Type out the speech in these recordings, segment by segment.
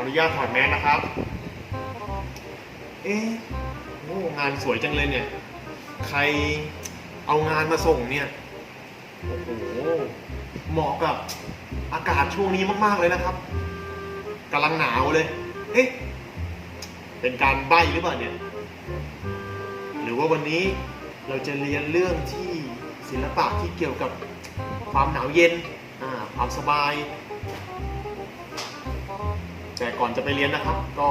ออนุญาตถอดแมสนะครับ เอ๊ะโอ้งานสวยจังเลยเนี่ย ใครเอางานมาส่งเนี่ย โอ้โห เหมาะกับอากาศช่วงนี้มาก ๆ เลยนะครับกำลังหนาวเลย เอ๊ะ เป็นการใบ้หรือเปล่าเนี่ย หรือว่าวันนี้เราจะเรียนเรื่องที่ศิลปะที่เกี่ยวกับความหนาวเย็น ความสบาย แต่ก่อนจะไปเรียนนะครับ ก็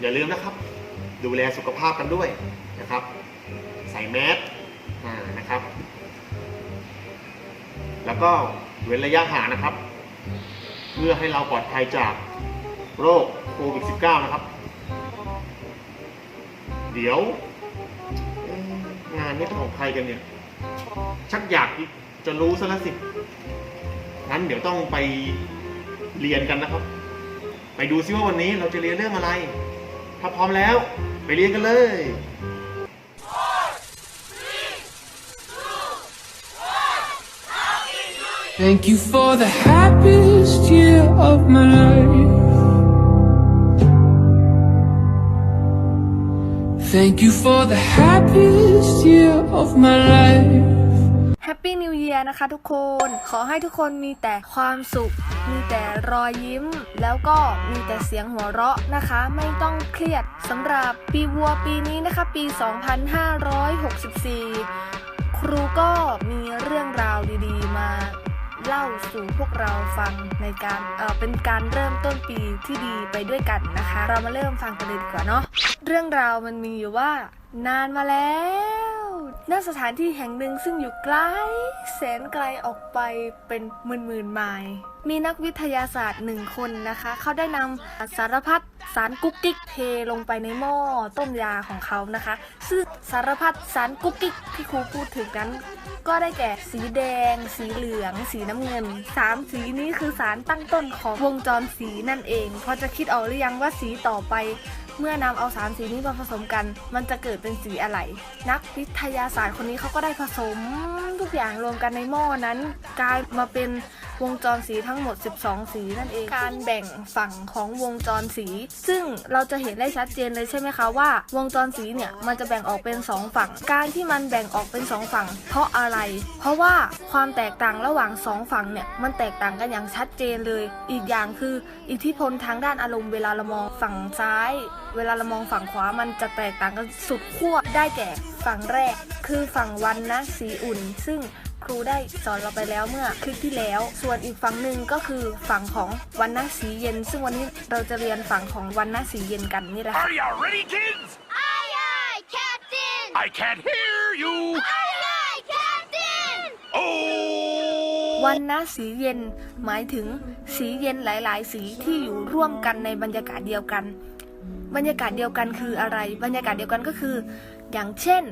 อย่าลืมนะครับ ดูแลสุขภาพกันด้วยนะครับ ใส่แมสนะครับ แล้วก็เว้นระยะห่างนะครับ เพื่อให้เราปลอดภัยจากโรคโควิด -19 นะครับ เดี๋ยว งานนี้เป็นของใครกันเนี่ย ชักอยากจะรู้ซะแล้วสิ งั้นเดี๋ยวต้องไปเรียนกันนะครับ ไปดูซิว่าวันนี้เราจะเรียนเรื่องอะไร ถ้าพร้อมแล้ว ไปเรียนกันเลย Thank you for the happiest year of my life. Thank you for the happiest year of my life. แฮปปี้นิว e ย r นะคะทุกคน ขอให้ทุกคนมีแต่ความสุข มีแต่รอยยิ้ม แล้วก็มีแต่เสียงหัวเราะนะคะ ไม่ต้องเครียดสำหรับปีวัวปีนี้นะคะ ปี 2564 ครูก็มีเรื่องราวดีๆ มาเล่าสู่พวกเราฟังในการเออเป็นการเริ่มต้นปีที่ดีไปด้วยกันนะคะ เรามาเริ่มฟังกันเลยดีกว่าเนาะเรื่องราวมันมีอยู่ว่านานมาแล้ว ณสถานที่แห่งหนึ่งซึ่งอยู่ไกลแสนไกลออกไปเป็นหมื่นหมื่นไมล์มีนักวิทยาศาสตร์หนึ่งคนนะคะ เขาได้นำสารพัดสารกุ๊กกิ๊กเทลงไปในหม้อต้มยาของเขานะคะ ซึ่งสารพัดสารกุ๊กกิ๊กที่ครูพูดถึงนั้น ก็ได้แก่สีแดง สีเหลือง สีน้ำเงินสามสีนี้คือสารตั้งต้นของวงจรสีนั่นเอง พอจะคิดออกหรือยังว่าสีต่อไป เมื่อนำเอาสามสีนี้มาผสมกัน มันจะเกิดเป็นสีอะไร นักวิทยาศาสตร์คนนี้เขาก็ได้ผสมทุกอย่างรวมกันในหม้อนั้น กลายมาเป็น วงจรสีทั้งหมด 12 สีนั่นเอง การแบ่งฝั่งของวงจรสี ซึ่งเราจะเห็นได้ชัดเจนเลยใช่ไหมคะว่า วงจรสีเนี่ยมันจะแบ่งออกเป็น 2 ฝั่ง การที่มันแบ่งออกเป็น 2 ฝั่ง เพราะอะไร เพราะว่าความแตกต่างระหว่าง 2 ฝั่งเนี่ยมันแตกต่างกันอย่างชัดเจนเลย อีกอย่างคืออิทธิพลทางด้านอารมณ์เวลาเรามองฝั่งซ้าย เวลาเรามองฝั่งขวามันจะแตกต่างกันสุดขั้วได้แก่ฝั่งแรก คือฝั่งวันนะสีอุ่น ซึ่ง ครูได้สอนเราไปแล้วเมื่อคลิปที่แล้ว ส่วนอีกฝั่งหนึ่งก็คือฝั่งของวันนะสีเย็น ซึ่งวันนี้เราจะเรียนฝั่งของวันนะสีเย็นกันนี่แหละค่ะ Are you ready, kids? Aye, aye, Captain! I can't hear you. Aye, aye, Captain! Oh! วันนะสีเย็น หมายถึงสีเย็นหลาย ๆ สีที่อยู่ร่วมกันในบรรยากาศเดียวกัน บรรยากาศเดียวกันคืออะไร บรรยากาศเดียวกันก็คือ อย่างเช่น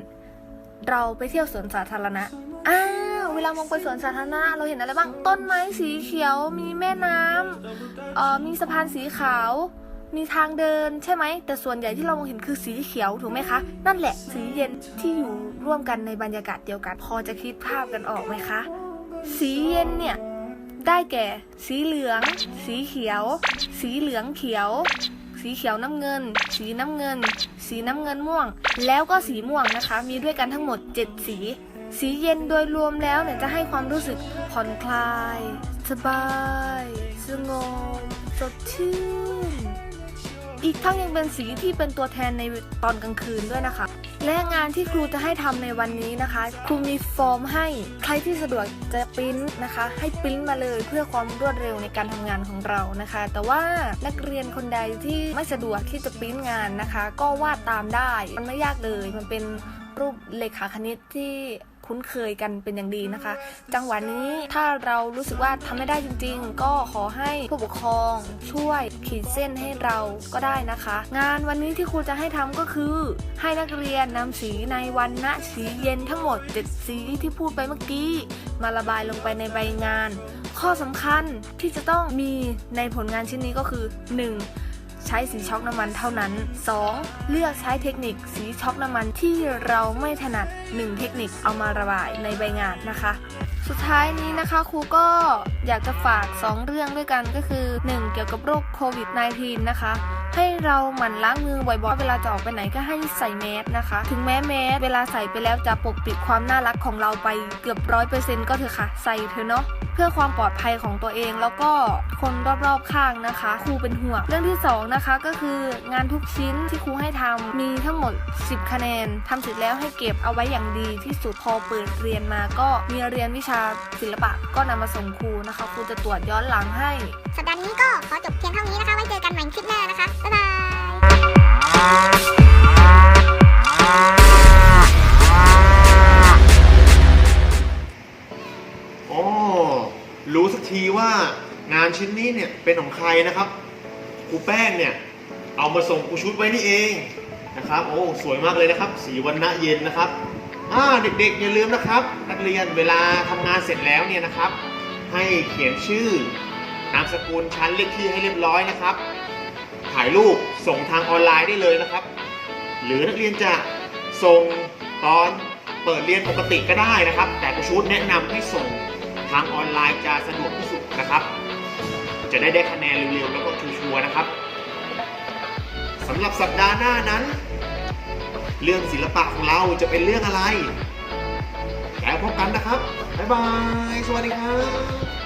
เราไปเที่ยวสวนสาธารณะอ้าว เวลามองไปสวนสาธารณะเราเห็นอะไรบ้าง ต้นไม้สีเขียว มีแม่น้ำเอ่อมีสะพานสีขาว มีทางเดินใช่ไหม แต่ส่วนใหญ่ที่เรามองเห็นคือสีเขียวถูกไหมคะ นั่นแหละสีเย็นที่อยู่ร่วมกันในบรรยากาศเดียวกัน พอจะคิดภาพกันออกไหมคะ สีเย็นเนี่ยได้แก่ สีเหลือง สีเขียว สีเหลืองเขียว สีเขียวน้ำเงิน สีน้ำเงิน สีน้ำเงินม่วง แล้วก็สีม่วงนะคะ มีด้วยกันทั้งหมด 7 สี สีเย็นโดยรวมแล้วเนี่ยจะให้ความรู้สึกผ่อนคลาย สบาย สงบสดชื่น อีกทั้งยังเป็นสีที่เป็นตัวแทนในตอนกลางคืนด้วยนะคะ และงานที่ครูจะให้ทำในวันนี้นะคะ ครูมีฟอร์มให้ใครที่สะดวกจะปริ้นนะคะ ให้ปริ้นมาเลยเพื่อความรวดเร็วในการทำงานของเรานะคะ แต่ว่านักเรียนคนใดที่ไม่สะดวกที่จะปริ้นงานนะคะ ก็วาดตามได้มันไม่ยากเลยมันเป็น รูปเลขาคณิตที่คุ้นเคยกันเป็นอย่างดีนะคะ จังหวะนี้ถ้าเรารู้สึกว่าทำไม่ได้จริง ๆ ก็ขอให้ผู้ปกครองช่วยขีดเส้นให้เราก็ได้นะคะ งานวันนี้ที่ครูจะให้ทำก็คือ ให้นักเรียนนำสีในวันณสีเย็นทั้งหมด 7 สีที่พูดไปเมื่อกี้ มาระบายลงไปในใบงาน ข้อสำคัญที่จะต้องมีในผลงานชิ้นนี้ก็คือ 1. ใช้สีช็อกน้ำมันเท่านั้น 2. เลือกใช้เทคนิคสีช็อกน้ำมันที่เราไม่ถนัด 1 เทคนิคเอามาระบายในใบงานนะคะสุดท้ายนี้นะคะครูก็อยากจะฝาก 2 เรื่องด้วยกันก็คือ 1. เกี่ยวกับโรคโควิด -19 นะคะ ให้เราหมั่นล้างมือบ่อยๆ เวลาจะออกไปไหนก็ให้ใส่แมสนะคะ ถึงแม้แมสเวลาใส่ไปแล้วจะปกปิดความน่ารักของเราไปเกือบร้อยเปอร์เซ็นต์ก็เถอะค่ะ ใส่เถอะเนาะเพื่อความปลอดภัยของตัวเองแล้วก็คนรอบๆข้างนะคะครูเป็นห่วงเรื่องที่สองนะคะ ก็คืองานทุกชิ้นที่ครูให้ทำมีทั้งหมด 10 คะแนนทำเสร็จแล้วให้เก็บเอาไว้อย่างดีที่สุดพอเปิดเรียนมาก็มีเรียนวิชาศิลปะก็นำมาส่งครูนะคะครูจะตรวจย้อนหลังให้ สัปดาห์นี้ก็ขอจบเพียงเท่านี้นะคะ นี้เนี่ยเป็นของใครนะครับครูแป้งเนี่ยเอามาส่งครูชุดไว้นี่เองนะครับ โอ้สวยมากเลยนะครับ สีวันณะเย็นนะครับอ่าเด็กๆอย่าลืมนะครับ นักเรียนเวลาทำงานเสร็จแล้วเนี่ยนะครับ ให้เขียนชื่อนามสกุลชั้นเลขที่ให้เรียบร้อยนะครับ ถ่ายรูปส่งทางออนไลน์ได้เลยนะครับ หรือนักเรียนจะส่งตอนเปิดเรียนปกติก็ได้นะครับ แต่ครูชุดแนะนำให้ส่งทางออนไลน์จะสะดวกที่สุดนะครับ จะได้ได้คะแนนเร็วๆแล้วก็ชัวร์ๆนะครับสำหรับสัปดาห์หน้านั้น เรื่องศิลปะของเราจะเป็นเรื่องอะไร แล้วพบกันนะครับ บ๊ายบาย สวัสดีครับ